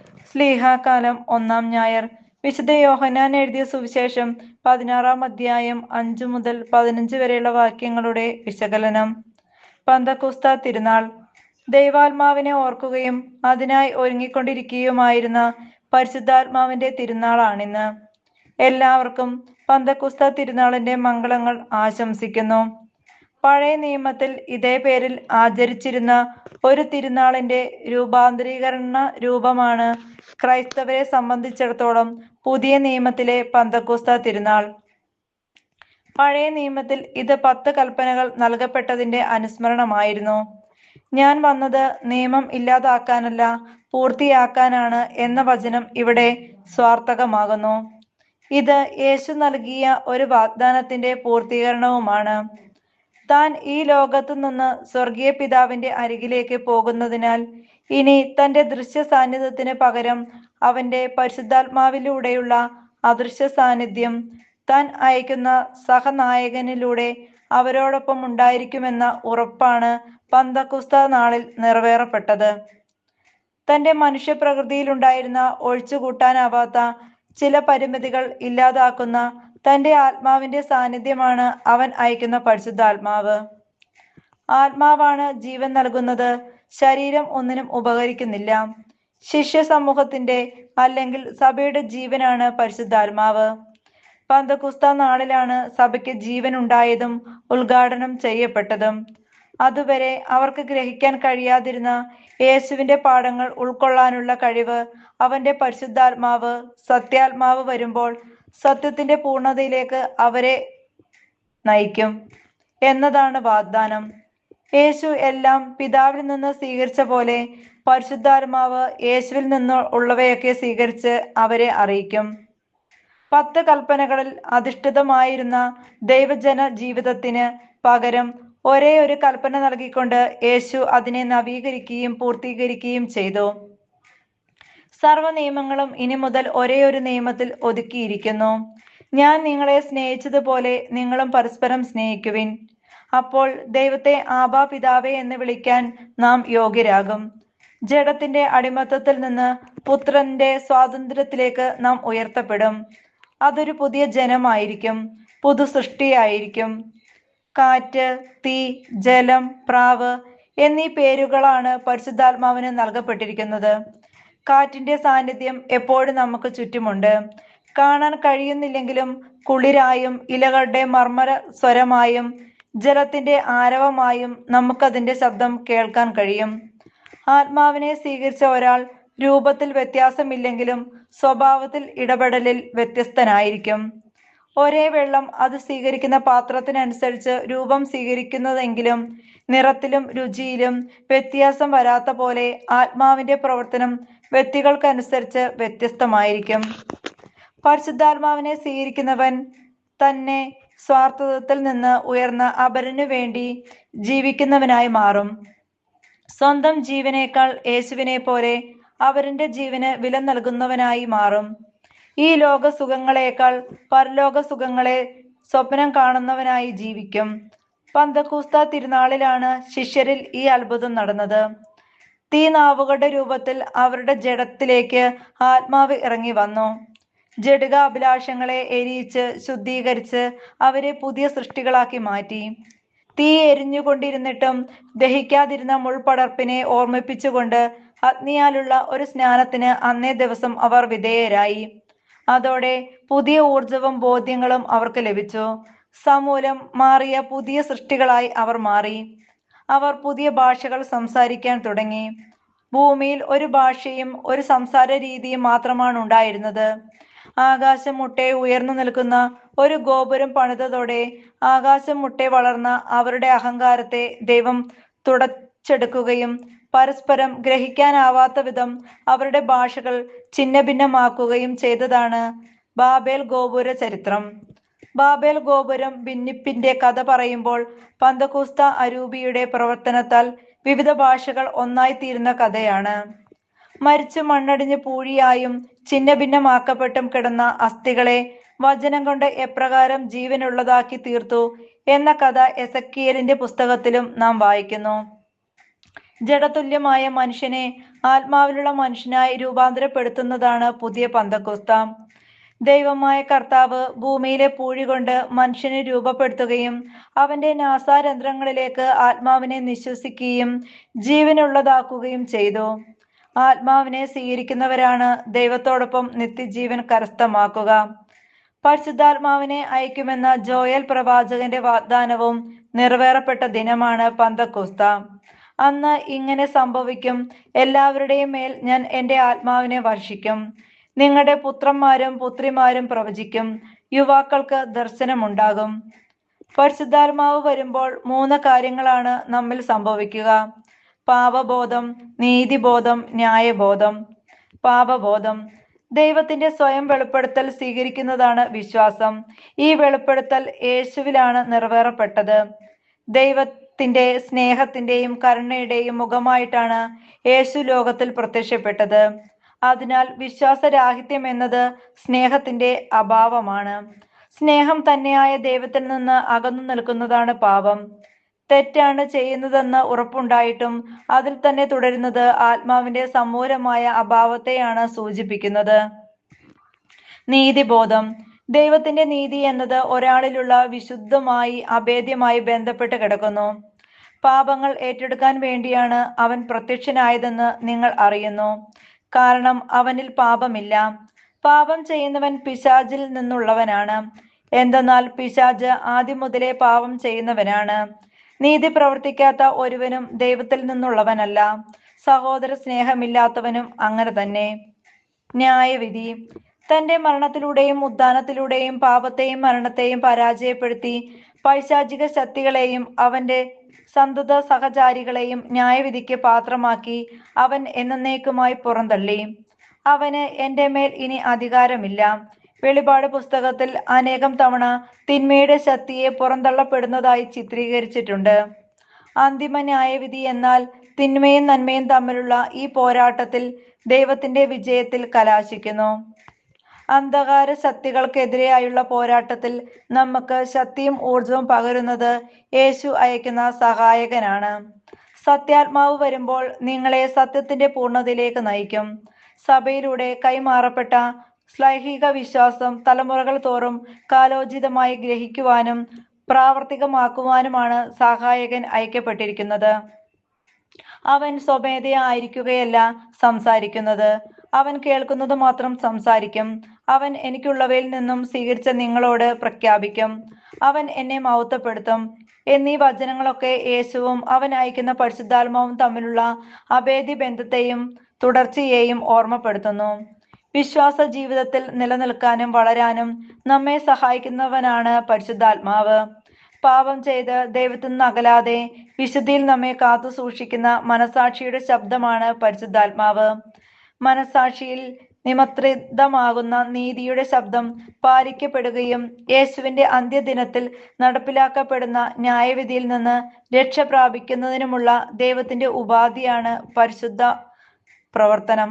സ്ലീഹാകാലം ഒന്നാം ഞായർ. വിശുദ്ധ യോഹനാൻ എഴുതിയ സുവിശേഷം പതിനാറാം അധ്യായം അഞ്ചു മുതൽ പതിനഞ്ച് വരെയുള്ള വാക്യങ്ങളുടെ വിശകലനം. പന്തക്കുസ്ത തിരുനാൾ. ദൈവാത്മാവിനെ ഓർക്കുകയും അതിനായി ഒരുങ്ങിക്കൊണ്ടിരിക്കുകയുമായിരുന്ന പരിശുദ്ധാത്മാവിന്റെ തിരുനാളാണിന്ന്. എല്ലാവർക്കും പന്തക്കുസ്ത തിരുനാളിന്റെ മംഗളങ്ങൾ ആശംസിക്കുന്നു. പഴയ നിയമത്തിൽ ഇതേ പേരിൽ ആചരിച്ചിരുന്ന ഒരു തിരുനാളിന്റെ രൂപാന്തരീകരണ രൂപമാണ് ക്രൈസ്തവരെ സംബന്ധിച്ചിടത്തോളം പുതിയ നിയമത്തിലെ പന്തക്കൂസ്ത തിരുനാൾ. പഴയ നിയമത്തിൽ ഇത് പത്ത് കൽപ്പനകൾ നൽകപ്പെട്ടതിന്റെ അനുസ്മരണമായിരുന്നു. ഞാൻ വന്നത് നിയമം ഇല്ലാതാക്കാനല്ല പൂർത്തിയാക്കാനാണ് എന്ന വചനം ഇവിടെ സ്വാർത്ഥകമാകുന്നു. ഇത് യേശു നൽകിയ ഒരു വാഗ്ദാനത്തിന്റെ പൂർത്തീകരണവുമാണ്. താൻ ഈ ലോകത്തു നിന്ന് സ്വർഗീയ പിതാവിന്റെ അരികിലേക്ക് പോകുന്നതിനാൽ ഇനി തന്റെ ദൃശ്യ സാന്നിധ്യത്തിന് പകരം അവന്റെ പരിശുദ്ധാത്മാവിലൂടെയുള്ള അദൃശ്യ സാന്നിധ്യം താൻ അയക്കുന്ന സഹനായകനിലൂടെ അവരോടൊപ്പം ഉണ്ടായിരിക്കുമെന്ന ഉറപ്പാണ് പന്തക്കുസ്ത നാളിൽ നിറവേറപ്പെട്ടത്. തന്റെ മനുഷ്യപ്രകൃതിയിലുണ്ടായിരുന്ന ഒഴിച്ചുകൂട്ടാനാവാത്ത ചില പരിമിതികൾ ഇല്ലാതാക്കുന്ന തന്റെ ആത്മാവിന്റെ സാന്നിധ്യമാണ് അവൻ അയക്കുന്ന പരിശുദ്ധാത്മാവ്. ആത്മാവാണ് ജീവൻ നൽകുന്നത്. ശരീരം ഒന്നിനും ഉപകരിക്കുന്നില്ല. ശിഷ്യ സമൂഹത്തിന്റെ അല്ലെങ്കിൽ സഭയുടെ ജീവനാണ് പരിശുദ്ധാത്മാവ്. പന്തകുസ്ത നാളിലാണ് സഭയ്ക്ക് ജീവൻ ഉണ്ടായതും ഉദ്ഘാടനം ചെയ്യപ്പെട്ടതും. അതുവരെ അവർക്ക് ഗ്രഹിക്കാൻ കഴിയാതിരുന്ന യേശുവിന്റെ പാഠങ്ങൾ ഉൾക്കൊള്ളാനുള്ള കഴിവ് അവന്റെ പരിശുദ്ധാത്മാവ് സത്യാത്മാവ് വരുമ്പോൾ സത്യത്തിന്റെ പൂർണതയിലേക്ക് അവരെ നയിക്കും എന്നതാണ് വാഗ്ദാനം. യേശു എല്ലാം പിതാവിൽ നിന്ന് സ്വീകരിച്ച പോലെ പരിശുദ്ധാത്മാവ് യേശുവിൽ നിന്ന് ഉള്ളവയൊക്കെ സ്വീകരിച്ച് അവരെ അറിയിക്കും. പത്ത് കൽപ്പനകളിൽ അധിഷ്ഠിതമായിരുന്ന ദൈവജന ജീവിതത്തിന് പകരം ഒരേ ഒരു കൽപ്പന നൽകിക്കൊണ്ട് യേശു അതിനെ നവീകരിക്കുകയും പൂർത്തീകരിക്കുകയും ചെയ്തു. സർവ നിയമങ്ങളും ഇനി മുതൽ ഒരേ ഒരു നിയമത്തിൽ ഒതുക്കിയിരിക്കുന്നു. ഞാൻ നിങ്ങളെ സ്നേഹിച്ചതുപോലെ നിങ്ങളും പരസ്പരം സ്നേഹിക്കുവിൻ. അപ്പോൾ ദൈവത്തെ ആബാ പിതാവേ എന്ന് വിളിക്കാൻ നാം യോഗ്യരാകും. ജഡത്തിന്റെ അടിമത്തത്തിൽ നിന്ന് പുത്രന്റെ സ്വാതന്ത്ര്യത്തിലേക്ക് നാം ഉയർത്തപ്പെടും. അതൊരു പുതിയ ജനമായിരിക്കും പുതു സൃഷ്ടിയായിരിക്കും. കാറ്റ് തീ ജലം പ്രാവ് എന്നീ പേരുകളാണ് പരിശുദ്ധാത്മാവിന് നൽകപ്പെട്ടിരിക്കുന്നത്. കാറ്റിന്റെ സാന്നിധ്യം എപ്പോഴും നമുക്ക് ചുറ്റുമുണ്ട്. കാണാൻ കഴിയുന്നില്ലെങ്കിലും കുളിരായും ഇലകളുടെ മർമ്മര സ്വരമായും ജലത്തിന്റെ ആരവമായും നമുക്കതിന്റെ ശബ്ദം കേൾക്കാൻ കഴിയും. ആത്മാവിനെ സ്വീകരിച്ച ഒരാൾ രൂപത്തിൽ വ്യത്യാസമില്ലെങ്കിലും സ്വഭാവത്തിൽ ഇടപെടലിൽ വ്യത്യസ്തനായിരിക്കും. ഒരേ വെള്ളം അത് സ്വീകരിക്കുന്ന പാത്രത്തിനനുസരിച്ച് രൂപം സ്വീകരിക്കുന്നതെങ്കിലും നിറത്തിലും രുചിയിലും വ്യത്യാസം വരാത്ത പോലെ ആത്മാവിന്റെ പ്രവർത്തനം വ്യക്തികൾക്കനുസരിച്ച് വ്യത്യസ്തമായിരിക്കും. പരിശുദ്ധാത്മാവിനെ സ്വീകരിക്കുന്നവൻ തന്നെ സ്വാർത്ഥതത്തിൽ നിന്ന് ഉയർന്ന അപരനു വേണ്ടി ജീവിക്കുന്നവനായി മാറും. സ്വന്തം ജീവനേക്കാൾ യേശുവിനെ പോലെ അവരിന്റെ ജീവന് വില നൽകുന്നവനായി മാറും. ഈ ലോക സുഖങ്ങളെക്കാൾ പരലോക സുഖങ്ങളെ സ്വപ്നം കാണുന്നവനായി ജീവിക്കും. പന്തക്കൂസ്ത തിരുനാളിലാണ് ശിഷ്യരിൽ ഈ അത്ഭുതം നടന്നത്. തീനാവുകളുടെ രൂപത്തിൽ അവരുടെ ജഡത്തിലേക്ക് ആത്മാവ് ഇറങ്ങി വന്നു. ജഡിക അഭിലാഷങ്ങളെ എരിയിച്ച് ശുദ്ധീകരിച്ച് അവരെ പുതിയ സൃഷ്ടികളാക്കി മാറ്റി. തീ എരിഞ്ഞുകൊണ്ടിരുന്നിട്ടും ദഹിക്കാതിരുന്ന മുൾപടർപ്പിനെ ഓർമ്മിപ്പിച്ചുകൊണ്ട് അഗ്നിയാലുള്ള ഒരു സ്നാനത്തിന് അന്നേ ദിവസം അവർ വിധേയരായി. അതോടെ പുതിയ ഊർജവും ബോധ്യങ്ങളും അവർക്ക് ലഭിച്ചു. സമൂലം മാറിയ പുതിയ സൃഷ്ടികളായി അവർ മാറി. അവർ പുതിയ ഭാഷകൾ സംസാരിക്കാൻ തുടങ്ങി. ഭൂമിയിൽ ഒരു ഭാഷയും ഒരു സംസാര രീതിയും മാത്രമാണ് ഉണ്ടായിരുന്നത്. ആകാശം മുട്ടെ ഉയർന്നു നിൽക്കുന്ന ഒരു ഗോപുരം പണിതതോടെ ആകാശം മുട്ടെ വളർന്ന അവരുടെ അഹങ്കാരത്തെ ദൈവം തുടച്ചെടുക്കുകയും പരസ്പരം ഗ്രഹിക്കാനാവാത്ത വിധം അവരുടെ ഭാഷകൾ ഛിന്നഭിന്നമാക്കുകയും ചെയ്തതാണ് ബാബേൽ ഗോപുര ചരിത്രം. ബാബേൽ ഗോപുരം ഭിന്നിപ്പിന്റെ കഥ പറയുമ്പോൾ പന്തകൂസ്ത അരൂപിയുടെ പ്രവർത്തനത്താൽ വിവിധ ഭാഷകൾ ഒന്നായി തീരുന്ന കഥയാണ്. മരിച്ചു മണ്ണടിഞ്ഞ് പൂഴിയായും ഛിന്നഭിന്നമാക്കപ്പെട്ടും കിടന്ന അസ്ഥികളെ വചനം കൊണ്ട് എപ്രകാരം ജീവനുള്ളതാക്കി തീർത്തു എന്ന കഥ എസക്കിയലിന്റെ പുസ്തകത്തിലും നാം വായിക്കുന്നു. ജഡതുല്യമായ മനുഷ്യനെ ആത്മാവിലുള്ള മനുഷ്യനായി രൂപാന്തരപ്പെടുത്തുന്നതാണ് പുതിയ പന്തക്കുസ്ത. ദൈവമായ കർത്താവ് ഭൂമിയിലെ പൂഴി കൊണ്ട് മനുഷ്യനെ രൂപപ്പെടുത്തുകയും അവന്റെ നാസാരന്ധ്രങ്ങളിലേക്ക് ആത്മാവിനെ നിശ്വസിക്കുകയും ജീവനുള്ളതാക്കുകയും ചെയ്തു. ആത്മാവിനെ സ്വീകരിക്കുന്നവരാണ് ദൈവത്തോടൊപ്പം നിത്യജീവൻ കരസ്ഥമാക്കുക. പരിശുദ്ധാത്മാവിനെ അയക്കുമെന്ന ജോയൽ പ്രവാചകന്റെ വാഗ്ദാനവും നിറവേറപ്പെട്ട ദിനമാണ് പന്തക്കുസ്ത. അന്ന് ഇങ്ങനെ സംഭവിക്കും. എല്ലാവരുടെയും മേൽ ഞാൻ എന്റെ ആത്മാവിനെ വർഷിക്കും. നിങ്ങളുടെ പുത്രന്മാരും പുത്രിമാരും പ്രവചിക്കും. യുവാക്കൾക്ക് ദർശനമുണ്ടാകും. പരിശുദ്ധാത്മാവ് വരുമ്പോൾ മൂന്ന് കാര്യങ്ങളാണ് നമ്മിൽ സംഭവിക്കുക. പാപബോധം നീതിബോധം ന്യായബോധം. പാപബോധം. ദൈവത്തിന്റെ സ്വയം വെളിപ്പെടുത്തൽ സ്വീകരിക്കുന്നതാണ് വിശ്വാസം. ഈ വെളിപ്പെടുത്തൽ യേശുവിലാണ് നിറവേറപ്പെട്ടത്. ദൈവത്തിന്റെ സ്നേഹത്തിന്റെയും കരുണയുടെയും മുഖമായിട്ടാണ് യേശു ലോകത്തിൽ പ്രത്യക്ഷപ്പെട്ടത്. അതിനാൽ വിശ്വാസരാഹിത്യം എന്നത് സ്നേഹത്തിന്റെ അഭാവമാണ്. സ്നേഹം തന്നെയായ ദൈവത്തിൽ നിന്ന് അകന്നു നിൽക്കുന്നതാണ് പാപം. തെറ്റാണ് ചെയ്യുന്നതെന്ന് ഉറപ്പുണ്ടായിട്ടും അതിൽ തന്നെ തുടരുന്നത് ആത്മാവിന്റെ സമൂലമായ അഭാവത്തെയാണ് സൂചിപ്പിക്കുന്നത്. നീതിബോധം. ദൈവത്തിന്റെ നീതി എന്നത് ഒരാളിലുള്ള വിശുദ്ധമായി അഭേദ്യമായി ബന്ധപ്പെട്ട് കിടക്കുന്നു. പാപങ്ങൾ ഏറ്റെടുക്കാൻ വേണ്ടിയാണ് അവൻ പ്രത്യക്ഷനായതെന്ന് നിങ്ങൾ അറിയുന്നു. കാരണം അവനിൽ പാപമില്ല. പാപം ചെയ്യുന്നവൻ പിശാചിൽ നിന്നുള്ളവനാണ്. എന്തെന്നാൽ പിശാജ് ആദ്യം മുതലേ പാപം ചെയ്യുന്നവനാണ്. നീതി പ്രവർത്തിക്കാത്ത ഒരുവനും ദൈവത്തിൽ നിന്നുള്ളവനല്ല. സഹോദര സ്നേഹമില്ലാത്തവനും അങ്ങനെ തന്നെ. ന്യായവിധി. തന്റെ മരണത്തിലൂടെയും ഉദ്ധാനത്തിലൂടെയും പാപത്തെയും മരണത്തെയും പരാജയപ്പെടുത്തി പൈശാചിക ശക്തികളെയും അവന്റെ സന്തത സഹചാരികളെയും ന്യായവിധിക്ക് പാത്രമാക്കി അവൻ എന്നേക്കുമായി പുറന്തള്ളി. അവന് എന്റെ മേൽ ഇനി അധികാരമില്ല. വെളിപാട് പുസ്തകത്തിൽ അനേകം തവണ തിന്മയുടെ ശക്തിയെ പുറന്തള്ളപ്പെടുന്നതായി ചിത്രീകരിച്ചിട്ടുണ്ട്. അന്തിമ ന്യായവിധി എന്നാൽ തിന്മയും നന്മയും തമ്മിലുള്ള ഈ പോരാട്ടത്തിൽ ദൈവത്തിന്റെ വിജയത്തിൽ കലാശിക്കുന്നു. അന്ധകാര ശക്തികൾക്കെതിരെയായുള്ള പോരാട്ടത്തിൽ നമുക്ക് ശക്തിയും ഊർജവും പകരുന്നത് യേശു അയക്കുന്ന സഹായകനാണ്. സത്യാത്മാവ് വരുമ്പോൾ നിങ്ങളെ സത്യത്തിന്റെ പൂർണതയിലേക്ക് നയിക്കും. സഭയിലൂടെ കൈമാറപ്പെട്ട ശ്ലൈഹിക വിശ്വാസം തലമുറകൾ തോറും കാലോചിതമായി ഗ്രഹിക്കുവാനും പ്രാവർത്തികമാക്കുവാനുമാണ് സഹായകൻ അയക്കപ്പെട്ടിരിക്കുന്നത്. അവൻ സ്വമേധയായിരിക്കുകയല്ല സംസാരിക്കുന്നത്. അവൻ കേൾക്കുന്നത് മാത്രം സംസാരിക്കും. അവൻ എനിക്കുള്ളവയിൽ നിന്നും സ്വീകരിച്ച നിങ്ങളോട് പ്രഖ്യാപിക്കും. അവൻ എന്നെ മഹത്വപ്പെടുത്തും. എന്നീ വചനങ്ങളൊക്കെ യേശുവും അവൻ അയക്കുന്ന പരിശുദ്ധാത്മാവും തമ്മിലുള്ള അഭേദി ബന്ധത്തെയും തുടർച്ചയെയും ഓർമ്മപ്പെടുത്തുന്നു. വിശ്വാസ ജീവിതത്തിൽ നിലനിൽക്കാനും വളരാനും നമ്മെ സഹായിക്കുന്നവനാണ് പരിശുദ്ധാത്മാവ്. പാപം ചെയ്ത് ദൈവത്തിൽ നിന്ന് അകലാതെ വിശുദ്ധിയിൽ നമ്മെ കാത്തു സൂക്ഷിക്കുന്ന മനസാക്ഷിയുടെ ശബ്ദമാണ് പരിശുദ്ധാത്മാവ്. മനസാക്ഷിയിൽ നിമന്ത്രിതമാകുന്ന നീതിയുടെ ശബ്ദം പാലിക്കപ്പെടുകയും യേശുവിന്റെ അന്ത്യദിനത്തിൽ നടപ്പിലാക്കപ്പെടുന്ന ന്യായവിധിയിൽ നിന്ന് രക്ഷ പ്രാപിക്കുന്നതിനുമുള്ള ദൈവത്തിന്റെ ഉപാധിയാണ് പരിശുദ്ധ പ്രവർത്തനം.